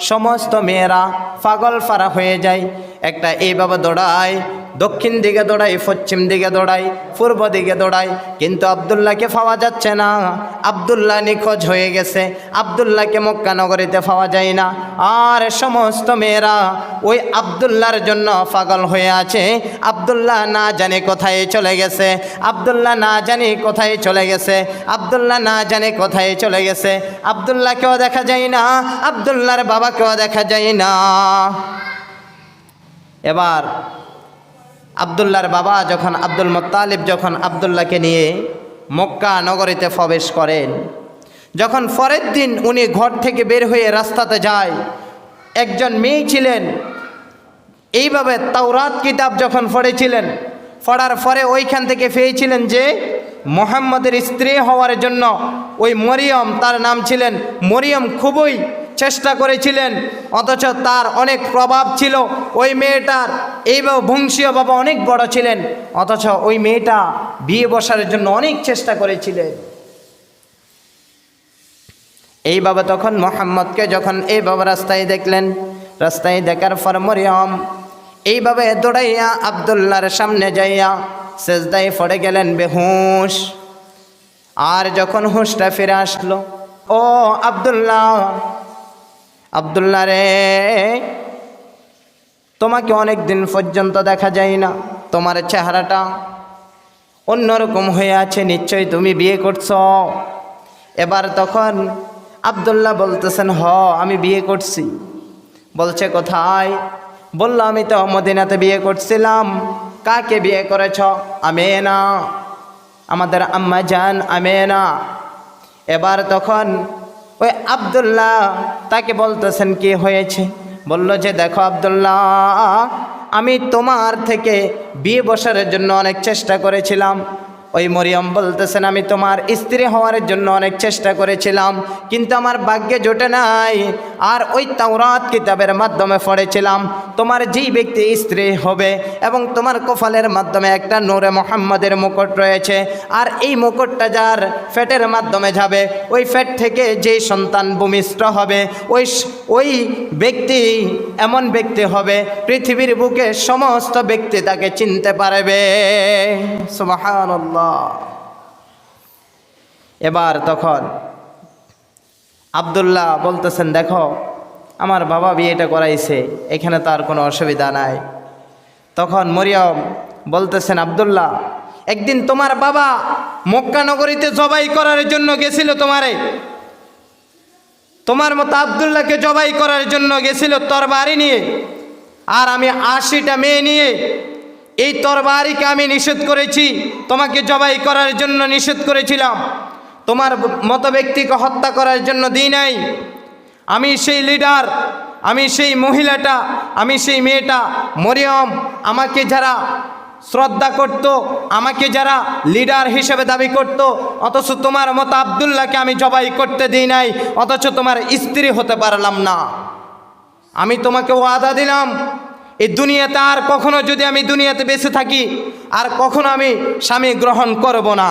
সমস্ত মেয়েরা পাগল ফারা হয়ে যায়। একটা এইভাবে দৌড়ায় দক্ষিণ দিকে দৌড়াই, পশ্চিম দিকে দৌড়াই, পূর্ব দিকে দৌড়াই, কিন্তু আবদুল্লাহকে পাওয়া যাচ্ছে না। আবদুল্লাহ নিখোঁজ হয়ে গেছে। আবদুল্লাহকে মক্কা নগরীতে পাওয়া যায় না। আর সমস্ত মেয়েরা ওই আবদুল্লাহর জন্য পাগল হয়ে আছে। আবদুল্লাহ না জানে কোথায় চলে গেছে। আবদুল্লাহ না জানি কোথায় চলে গেছে। আবদুল্লাহ না জানে কোথায় চলে গেছে। আবদুল্লাহকেও দেখা যায় না। আবদুল্লাহর বাবাকেও দেখা যায় না। এবার আবদুল্লাহর বাবা যখন আব্দুল মোত্তালিব যখন আবদুল্লাহকে নিয়ে মক্কা নগরীতে প্রবেশ করেন, যখন পরের দিন উনি ঘর থেকে বের হয়ে রাস্তাতে যায়, একজন মেয়ে ছিলেন। এইভাবে তাওরাত কিতাব যখন পড়েছিলেন, পড়ার পরে ওইখান থেকে পেয়েছিলেন যে মোহাম্মদের স্ত্রী হওয়ার জন্য ওই মরিয়ম, তার নাম ছিলেন মরিয়ম খুবই চেষ্টা করেছিলেন, অথচ তার অনেক প্রভাব ছিল। ওই মেয়েটার এইভাবে বংশীয় বাবা অনেক বড় ছিলেন, অথচ ওই মেয়েটা বিয়ে বসার জন্য অনেক চেষ্টা করেছিলেন। এইভাবে তখন মোহাম্মদকে যখন এই বাবা রাস্তায় দেখলেন, রাস্তায় দেখার পর মরিয়ম এইভাবে দৌড়াইয়া আবদুল্লাহর সামনে যাইয়া সেজদায় পড়ে গেলেন বেহুশ। আর যখন হুঁশটা ফিরে আসলো, ও আবদুল্লাহ আবদুল্লাহ রে, তোমাকে অনেক দিন পর্যন্ত দেখা যায় না। তোমার চেহারাটা অন্যরকম হয়ে আছে, নিশ্চয়ই তুমি বিয়ে করছ। এবার তখন আবদুল্লাহ বলতেছেন, হ, আমি বিয়ে করছি। বলছে, কোথায়? বলল, আমি তো মদিনাতে বিয়ে করছিলাম। কাকে বিয়ে করেছ? আমেনা। আমাদের আম্মা জান আমেনা। এবার তখন ওই আবদুল্লাহ তাকে বলতেছেন, কি হয়েছে? বলল যে, দেখো আবদুল্লাহ, আমি তোমার থেকে বিয়ে বসার জন্য অনেক চেষ্টা করেছিলাম। ওই মরিয়ম বলতেছেন, আমি তোমার স্ত্রী হওয়ার জন্য অনেক চেষ্টা করেছিলাম, কিন্তু আমার ভাগ্যে জোটে নাই, আর ওই তাওরাত কিতাবের মাধ্যমে পড়েছিলাম। তোমার যেই ব্যক্তি স্ত্রী হবে এবং তোমার কফালের মাধ্যমে একটা নূরে মোহাম্মদের মুকুট রয়েছে, আর এই মুকুটটা যার ফ্যাটের মাধ্যমে যাবে, ওই ফ্যাট থেকে যেই সন্তান ভূমিষ্ঠ হবে, ওই ওই ব্যক্তি এমন ব্যক্তি হবে, পৃথিবীর বুকে সমস্ত ব্যক্তি তাকে চিনতে পারবে। সুবহানাল্লাহ। এবার তখন আবদুল্লাহ বলতেছেন, দেখো, আমার বাবা বিয়েটা করাইছে, এখানে তার কোনো অসুবিধা নাই। তখন মরিয়ম বলতেছেন, আবদুল্লাহ, একদিন তোমার বাবা মক্কা নগরীতে জবাই করার জন্য গেছিল তোমারে? তোমার মতো আবদুল্লাহকে জবাই করার জন্য গেছিল তরবারি নিয়ে? আর আমি আশিটা মেয়ে নিয়ে এই তরবারিকে আমি নিষেধ করেছি, তোমাকে জবাই করার জন্য নিষেধ করেছিলাম। তোমার মতো ব্যক্তিকে হত্যা করার জন্য দিই নাই। আমি সেই লিডার, আমি সেই মহিলাটা, আমি সেই মেয়েটা, মরিয়ম, আমাকে যারা শ্রদ্ধা করত, আমাকে যারা লিডার হিসেবে দাবি করত, অথচ তোমার মতো আবদুল্লাহকে আমি জবাই করতে দিই নাই, অথচ তোমার স্ত্রী হতে পারলাম না। আমি তোমাকে ওয়াদা দিলাম এই দুনিয়াতে আর কখনো যদি আমি দুনিয়াতে বেঁচে থাকি, আর কখনো আমি স্বামী গ্রহণ করব না।